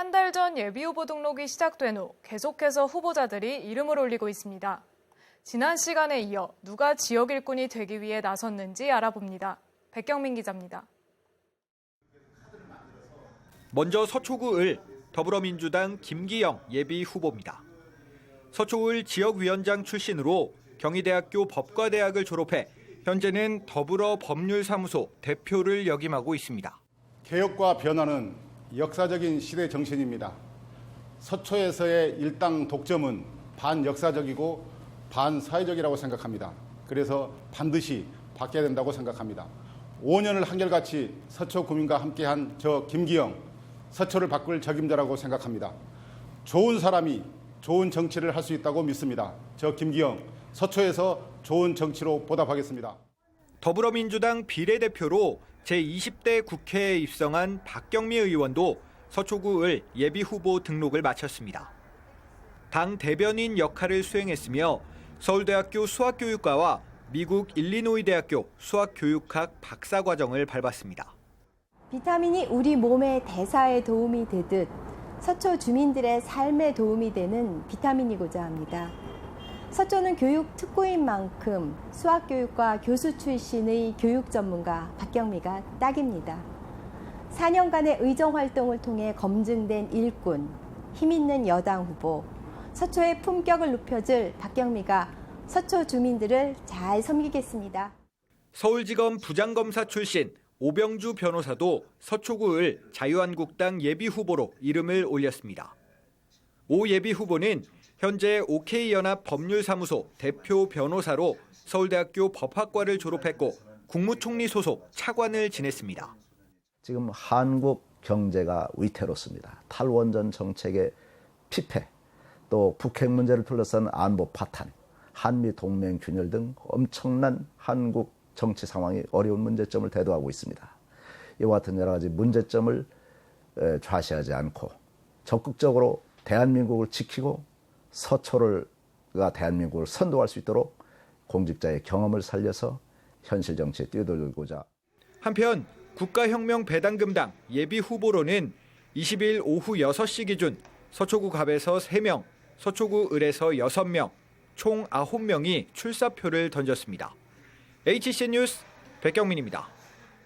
한 달 전 예비후보 등록이 시작된 후 계속해서 후보자들이 이름을 올리고 있습니다. 지난 시간에 이어 누가 지역 일꾼이 되기 위해 나섰는지 알아봅니다. 백경민 기자입니다. 먼저 서초구 을 더불어민주당 김기영 예비 후보입니다. 서초을 지역위원장 출신으로 경희대학교 법과대학을 졸업해 현재는 더불어 법률사무소 대표를 역임하고 있습니다. 개혁과 변화는 역사적인 시대 정신입니다. 서초에서의 일당 독점은 반역사적이고 반사회적이라고 생각합니다. 그래서 반드시 바뀌어야 된다고 생각합니다. 5년을 한결같이 서초 구민과 함께한 저 김기영, 서초를 바꿀 적임자라고 생각합니다. 좋은 사람이 좋은 정치를 할 수 있다고 믿습니다. 저 김기영, 서초에서 좋은 정치로 보답하겠습니다. 더불어민주당 비례대표로 제20대 국회에 입성한 박경미 의원도 서초구을 예비 후보 등록을 마쳤습니다. 당 대변인 역할을 수행했으며 서울대학교 수학교육과와 미국 일리노이 대학교 수학교육학 박사과정을 밟았습니다. 비타민이 우리 몸의 대사에 도움이 되듯 서초 주민들의 삶에 도움이 되는 비타민이고자 합니다. 서초는 교육 특구인 만큼 수학교육과 교수 출신의 교육 전문가 박경미가 딱입니다. 4년간의 의정 활동을 통해 검증된 일꾼, 힘있는 여당 후보, 서초의 품격을 높여줄 박경미가 서초 주민들을 잘 섬기겠습니다. 서울지검 부장검사 출신 오병주 변호사도 서초구을 자유한국당 예비 후보로 이름을 올렸습니다. 오 예비 후보는 현재 OK연합 법률사무소 대표 변호사로 서울대학교 법학과를 졸업했고 국무총리 소속 차관을 지냈습니다. 지금 한국 경제가 위태롭습니다. 탈원전 정책의 피폐, 또 북핵 문제를 둘러싼 안보 파탄, 한미 동맹 균열 등 엄청난 한국 정치 상황이 어려운 문제점을 대두하고 있습니다. 이와 같은 여러 가지 문제점을 좌시하지 않고 적극적으로 대한민국을 지키고 서초를가 대한민국을 선도할 수 있도록 공직자의 경험을 살려서 현실 정치에 뛰어들고자 한편 국가혁명 배당금당 예비 후보로는 20일 오후 6시 기준 서초구 갑에서 3명, 서초구 을에서 6명, 총 9명이 출사표를 던졌습니다. HC 뉴스 백경민입니다.